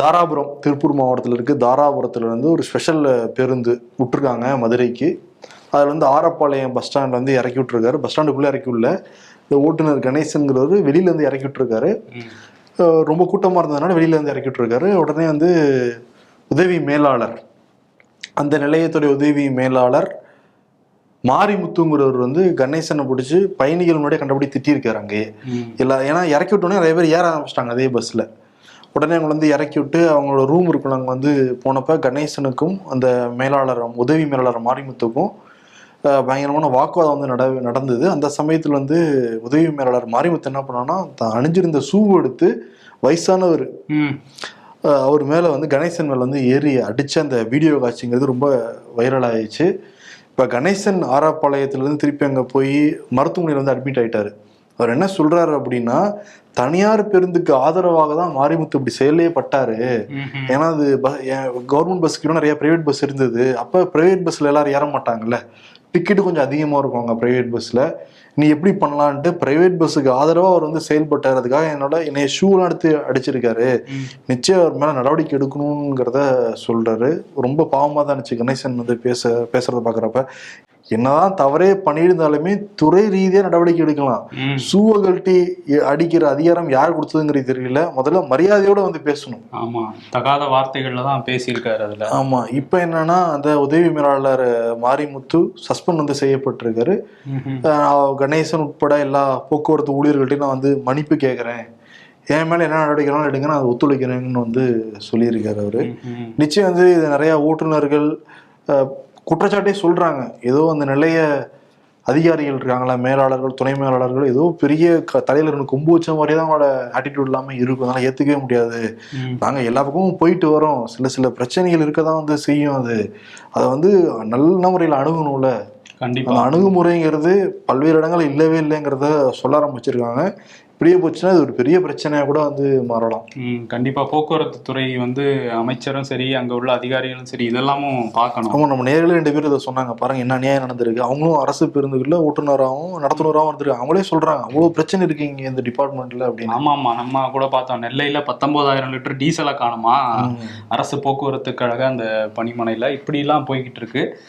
தாராபுரம் திருப்பூர் மாவட்டத்தில் இருக்கு. தாராபுரத்துல இருந்து ஒரு ஸ்பெஷல் பேருந்து விட்டுருக்காங்க மதுரைக்கு. அதில் வந்து ஆரப்பாளையம் பஸ் ஸ்டாண்ட் வந்து இறக்கி விட்டுருக்காரு. பஸ் ஸ்டாண்டுக்குள்ளே இறக்கி விடல. இந்த ஓட்டுநர் கணேசன்கிறவர் வெளியில இருந்து இறக்கி விட்டுருக்காரு. ரொம்ப கூட்டமாக இருந்ததுனால வெளியில இருந்து இறக்கி விட்டுருக்காரு. உடனே வந்து உதவி மேலாளர். அந்த நிலையத்துடைய உதவி மேலாளர் மாரிமுத்துங்கிறவர் வந்து கணேசனை பிடிச்சி பயணிகள் முன்னாடியே கண்டபடி திட்டியிருக்காரு அங்கேயே. எல்லா ஏன்னா இறக்கி விட்டோன்னே நிறைய பேர் ஏற ஆரம்பிச்சிட்டாங்க அதே பஸ்ஸில் உடனே அவங்க வந்து இறக்கி விட்டு அவங்களோட ரூம் இருக்கும் அங்கே வந்து போனப்ப கணேசனுக்கும் அந்த மேலாளர் உதவி மேலாளர் மாரிமுத்துக்கும் பயங்கரமான வாக்குவாதம் வந்து நட நடந்தது. அந்த சமயத்தில் வந்து உதவி மேலாளர் மாரிமுத்து என்ன பண்ணான்னா தான் அணிஞ்சிருந்த ஷூ எடுத்து வயசானவர். அவர் மேலே வந்து கணேசன் மேலே வந்து ஏறி அடித்த அந்த வீடியோ காட்சிங்கிறது ரொம்ப வைரல் ஆயிடுச்சு. இப்போ கணேசன் ஆராப்பாளையத்துலேருந்து திருப்பி அங்கே போய் மருத்துவமனையில் வந்து அட்மிட் ஆயிட்டாரு. அவர் என்ன சொல்றாரு அப்படின்னா தனியார் பேருந்துக்கு ஆதரவாக தான் மாரிமுத்து இப்படி செயலே பட்டாரு. ஏன்னா அது கவர்மெண்ட் பஸ்க்கு நிறைய பிரைவேட் பஸ் இருந்தது. அப்போ பிரைவேட் பஸ்ல எல்லாரும் ஏற மாட்டாங்கல்ல. டிக்கெட்டு கொஞ்சம் அதிகமாக இருக்கும் அங்கே ப்ரைவேட் பஸ்ஸில் நீ எப்படி பண்ணலான்ட்டு பிரைவேட் பஸ்ஸுக்கு ஆதரவாக அவர் வந்து செயல்பட்டார். அதுக்காக என்னோட என்னைய ஷூலாம் எடுத்து அடிச்சிருக்காரு. நிச்சயம் அவர் மேலே நடவடிக்கை எடுக்கணுங்கிறத சொல்றாரு. ரொம்ப பாவமாக தான் இருந்துச்சு கணேசன் வந்து பேச பேசுறத பார்க்குறப்ப என்னதான் தவறே பண்ணியிருந்தாலுமே துறை ரீதியாக நடவடிக்கை எடுக்கலாம். கழட்டி அடிக்கிற அதிகாரம் யார் கொடுத்ததுங்கிறது தெரியல. முதல்ல மரியாதையோட வந்து பேசணும். ஆமா. தகாத வார்த்தைகள்ல தான் பேசியிருக்காரு அதுல. ஆமா. இப்போ என்னன்னா அந்த உதவி மேலாளர் மாரிமுத்து சஸ்பெண்ட் வந்து செய்யப்பட்டிருக்காரு. கணேசன் உட்பட எல்லா போக்குவரத்து ஊழியர்கள்ட்டையும் நான் வந்து மன்னிப்பு கேட்குறேன் என் மேல என்ன நடவடிக்கைனாலும் எடுங்க நான் அதை ஒத்துழைக்கிறேன்னு வந்து சொல்லியிருக்காரு அவரு. நிச்சயம் வந்து இது நிறைய ஓட்டுநர்கள் குற்றச்சாட்டே சொல்றாங்க. ஏதோ அந்த நிலைய அதிகாரிகள் இருக்காங்களா மேலாளர்கள் துணை மேலாளர்கள் ஏதோ பெரிய க- தலையில இருந்து கொம்பு வச்ச மாதிரியே தான் அவங்களோட ஆட்டிடியூட் இல்லாம இருக்கும். அதனால ஏத்துக்கவே முடியாது. ம். நாங்க எல்லா பக்கமும் போயிட்டு வரோம். சில சில பிரச்சனைகள் இருக்க தான் வந்து செய்யும் அது. அதை வந்து நல்ல முறையில் அணுகணும்ல. கண்டிப்பா. அந்த அணுகுமுறைங்கிறது பல்வேறு இடங்கள் இல்லவே இல்லைங்கிறத சொல்ல ஆரம்பிச்சிருக்காங்க. இப்படியே போச்சுன்னா இது ஒரு பெரிய பிரச்சனையா கூட வந்து மாறலாம். ம், கண்டிப்பா. போக்குவரத்து துறை வந்து அமைச்சரும் சரி அங்க உள்ள அதிகாரிகளும் சரி இதெல்லாமும் பார்க்கணும். அவங்க நம்ம நேரில் ரெண்டு பேரும் இதை சொன்னாங்க. பாருங்க என்ன அநியாயம் நடந்திருக்கு. அவங்களும் அரசு பேருந்துகளில் ஓட்டுநராகவும் நடத்துனராகவும் இருந்திருக்கு அவங்களே சொல்றாங்க அவ்வளோ பிரச்சனை இருக்கு இங்க இந்த டிபார்ட்மெண்ட்ல அப்படின்னு. ஆமா ஆமா நம்ம கூட பார்த்தோம். நெல்லையில பத்தொன்பதாயிரம் லிட்டர் டீசலை காணுமா. அரசு போக்குவரத்து கழக அந்த பணிமனையில இப்படி எல்லாம் போய்கிட்டு இருக்கு.